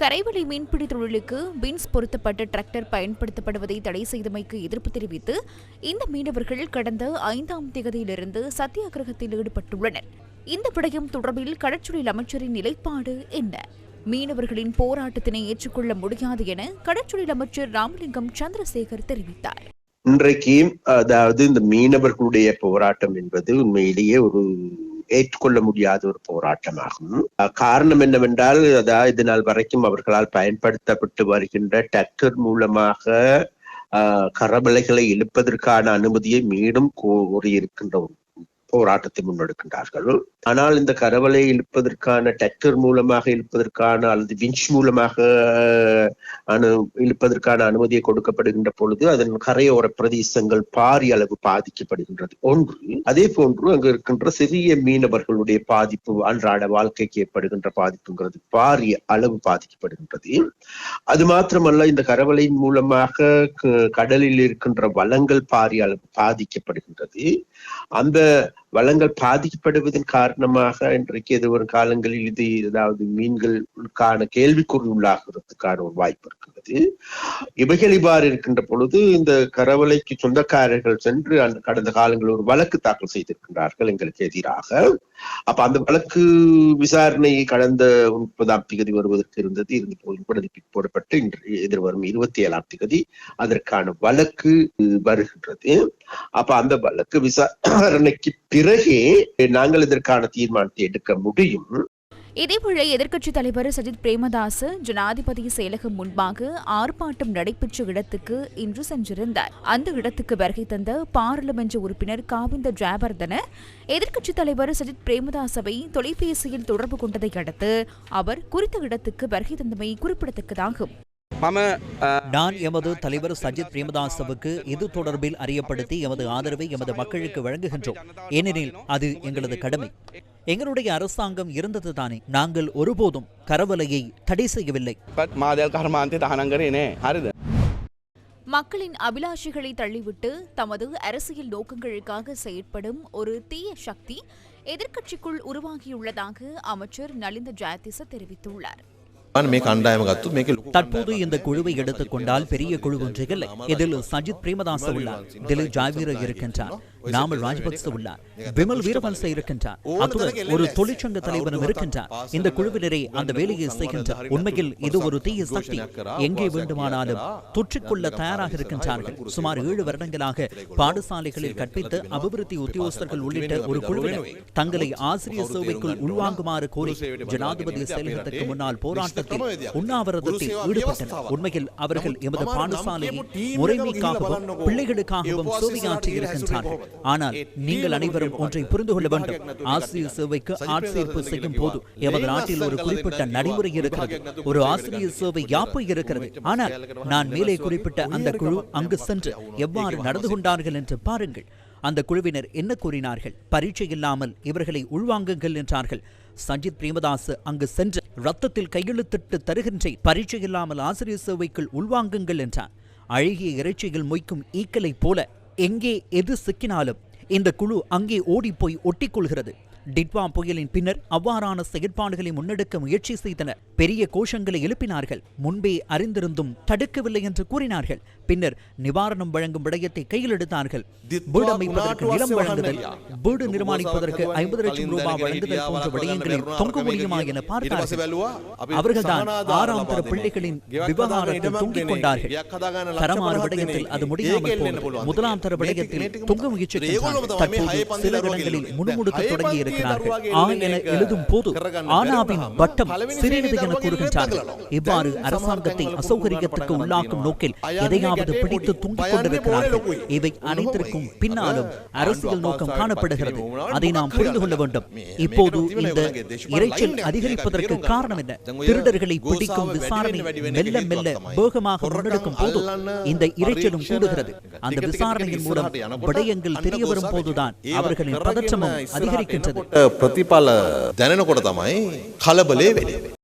கரைவலை மீன்பிடி தொழிலுக்கு பின்ஸ் பொருத்தப்பட்ட டிராக்டர் பயன்படுத்தப்படுவதை தடை செய்தமைக்கு எதிர்ப்பு தெரிவித்து இந்த மீனவர்கள் கடந்த ஐந்தாம் தேதியிலிருந்து சத்தியாகிரகத்தில் ஈடுபட்டுள்ளனர். இந்த விடயம் தொடர்பில் கடற்சொழில் அமைச்சரின் நிலைப்பாடு என்ன? மீனவர்களின் போராட்டத்தினை ஏற்றுக்கொள்ள முடியாது என கடற்சொழில் அமைச்சர் ராமலிங்கம் சந்திரசேகர் தெரிவித்தார். இன்றைக்கு அதாவது இந்த மீனவர்களுடைய போராட்டம் என்பது உண்மையிலேயே ஒரு ஏற்றுக்கொள்ள முடியாத ஒரு போராட்டமாகும். அஹ் காரணம் என்னவென்றால் அதாவது இது நாள் வரைக்கும் அவர்களால் பயன்படுத்தப்பட்டு வருகின்ற டிராக்டர் மூலமாக கரவலைகளை இழுப்பதற்கான அனுமதியை மீண்டும் கோரியிருக்கின்ற ஒரு போராட்டத்தை முன்னெடுக்கின்றார்கள். ஆனால் இந்த கரவலை இழுப்பதற்கான டிராக்டர் மூலமாக இழுப்பதற்கான அல்லது விஞ்ச் மூலமாக அனு இழுப்பதற்கான அனுமதியை கொடுக்கப்படுகின்ற பொழுது அதன் கரையோர பிரதேசங்கள் பாரிய அளவு பாதிக்கப்படுகின்றது. ஒன்று அதே போன்று அங்கு இருக்கின்ற சிறிய மீனவர்களுடைய பாதிப்பு அன்றாட வாழ்க்கைக்கு ஏற்படுகின்ற பாதிப்புங்கிறது பாரிய அளவு பாதிக்கப்படுகின்றது. அது மாத்திரமல்ல இந்த கரவலையின் மூலமாக க- கடலில் இருக்கின்ற வளங்கள் பாரிய அளவு பாதிக்கப்படுகின்றது. அந்த வளங்கள் பாதிக்கப்படுவதன் காரணமாக இன்றைக்கு எது ஒரு காலங்களில் இது ஏதாவது மீன்களுக்கான கேள்விக்குறி உள்ளாகிறதுக்கான ஒரு வாய்ப்பு இருக்கிறது. இவைகள் இவ்வாறு இருக்கின்ற பொழுது இந்த கரவலைக்கு சொந்தக்காரர்கள் சென்று அந்த கடந்த காலங்களில் ஒரு வழக்கு தாக்கல் செய்திருக்கின்றார்கள் எங்களுக்கு எதிராக. அப்ப அந்த வழக்கு விசாரணை கடந்த முப்பதாம் திகதி வருவதற்கு இருந்தது. இருந்து போய் போடப்பட்டு இன்று எதிர்வரும் இருபத்தி ஏழாம் திகதி அதற்கான வழக்கு வருகின்றது. அப்ப அந்த வழக்கு விசாரணைக்கு பிறகே நாங்கள் இதற்கான தீர்மானத்தை எடுக்க முடியும். இதேபோல எதிர்க்கட்சித் தலைவர் சஜித் பிரேமதாஸ் ஜனாதிபதி செயலகம் முன்பாக ஆர்ப்பாட்டம் நடைபெற்ற இடத்துக்கு இன்று சென்றிருந்தார். அந்த இடத்துக்கு வருகை தந்த பாராளுமன்ற உறுப்பினர் காவிந்த ஜாபர்தன எதிர்க்கட்சித் தலைவர் சஜித் பிரேமதாசவை தொலைபேசியில் தொடர்பு கொண்டதை அடுத்து அவர் குறித்த இடத்துக்கு வருகை தந்தமை குறிப்பிடத்தக்கதாகும். நான் எமது தலைவர் சஜித் பிரேமதாசவுக்கு இது தொடர்பில் அறியப்படுத்தி எமது ஆதரவை எமது மக்களுக்கு வழங்குகின்றோம். ஏனெனில் அது எங்களது கடமை. எங்களுடைய அரசாங்கம் இருந்தது தானே. நாங்கள் ஒருபோதும் கரவலையை தடை செய்யவில்லை. மக்களின் அபிலாஷைகளை தள்ளிவிட்டு தமது அரசியல் நோக்கங்களுக்காக செயற்படும் ஒரு தீய சக்தி எதிர்க்கட்சிக்குள் உருவாகியுள்ளதாக அமைச்சர் நலிந்த ஜெயதிச தெரிவித்துள்ளார். தற்போது இந்த குழுவை எடுத்துக்கொண்டால் பெரிய குழு ஒன்று இதில் சஜித் பிரேமதாச உள்ளார் திலீப் ஜாவீர இருக்கின்றார். நாமல் ராஜபக்ச உள்ளார். விமல் வீரவன்ச இருக்கின்றார். அத்துடன் ஒரு தொழிற்சங்க தலைவரும் இருக்கின்றார். இந்த குழுவினரே அந்த வேலையை செய்கின்றார். உண்மையில் இது ஒரு தீய சக்தி எங்கே வேண்டுமானாலும் தொற்றிக்கொள்ள தயாராக இருக்கின்றார்கள். சுமார் ஏழு வருடங்களாக பாடசாலைகளில் கற்பித்த அபிவிருத்தி உத்தியோகஸ்தர்கள் உள்ளிட்ட ஒரு குழுவினர் தங்களை ஆசிரியர் சேவைக்குள் உள்வாங்குமாறு கோரி ஜனாதிபதி செயலகத்துக்கு முன்னால் போராட்டத்தில் உண்ணாவிரதத்தில் ஈடுபட்டனர். உண்மையில் அவர்கள் எமது பாடசாலையை முறைமைக்காகவும் பிள்ளைகளுக்காகவும் சேவையாற்றி இருக்கின்றார்கள் ஆனால் நீங்கள் அனைவரும் ஒன்றை புரிந்து கொள்ள வேண்டும் ஆசிரியர் சேவைக்கு ஆட்சேர்ப்பு செய்யும் போது எமது நாட்டில் ஒரு குறிப்பிட்ட நடைமுறை இருக்கிறது. ஒரு ஆசிரியர் சேவை யாப்பு இருக்கிறது? ஆனால் நான் மேலே குறிப்பிட்ட அந்த குழு அங்கு சென்று எவ்வாறு நடந்து கொண்டார்கள் என்று பாருங்கள். அந்த குழுவினர் என்ன கூறினார்கள்? பரீட்சை இல்லாமல் இவர்களை உள்வாங்குங்கள் என்றார்கள். சஞ்சித் பிரேமதாஸ் அங்கு சென்று ரத்தத்தில் கையெழுத்திட்டு தருகின்றேன். பரீட்சை இல்லாமல் ஆசிரியர் சேவைக்குள் உள்வாங்குங்கள் என்றார் அழகிய இறைச்சியில் மொய்க்கும் ஈக்கலைப் போல எங்கே எது சிக்கினாலும் இந்த குழு அங்கே ஓடிப்போய் ஒட்டிக்கொள்கிறது. டிட்வா புயலின் பின்னர் அவ்வாறான செயற்பாடுகளை முன்னெடுக்க முயற்சி செய்தனர். பெரிய கோஷங்களை எழுப்பினார்கள். முன்பே அறிந்திருந்தும் தடுக்கவில்லை என்று கூறினார்கள். பின்னர் நிவாரணம் வழங்கும் விடயத்தை கையில் எடுத்தார்கள். வீடு அமைப்பதற்கு நிலம் வழங்குதல் வீடு நிர்மாணிப்பதற்கு ஐம்பது லட்சம் ரூபாய் வழங்குதல் போன்ற விடயங்களில் தொங்க முடியுமா என பார்த்தார்கள். அவர்கள்தான் ஆறாம் தர பிள்ளைகளின் விவகாரத்தில் தொங்கிக் கொண்டார்கள் தரமான விடயத்தில் அது முடியாமல் போனது. முதலாம் தர விடயத்தில் தொங்க முயற்சிக்கின்றார்கள் தற்போது சில இடங்களில் முணுமுணுக்க தொடங்கி இருக்கிறார்கள். ஆ என எழுதும் போது ஆனாவின் வட்டம் சிறியது என கூறுகின்றார்கள். இவ்வாறு அரசாங்கத்தை அசௌகரியத்துக்கு உள்ளாக்கும் நோக்கில் எதையாவது பிடித்து தூங்கிக் கொண்டிருக்கிறார்கள் இவை அனைத்திற்கும் பின்னாலும் அரசியல் நோக்கம் காணப்படுகிறது. அதை நாம் புரிந்து கொள்ள வேண்டும். இப்போது இந்த இரைச்சல் அதிகரிப்பதற்கு காரணம் என்ன? திருடர்களை பிடிக்கும் விசாரணை மெல்ல மெல்ல வேகமாக முன்னெடுக்கும் போது இந்த இரைச்சலும் கூடுகிறது அந்த விசாரணையின் மூலம் விடயங்கள் தெரிய வரும் போதுதான் அவர்களின் பதற்றமும் அதிகரிக்கின்றது ප්‍රතිඵල දැනෙනකොට තමයි කලබලේ වෙන්නේ.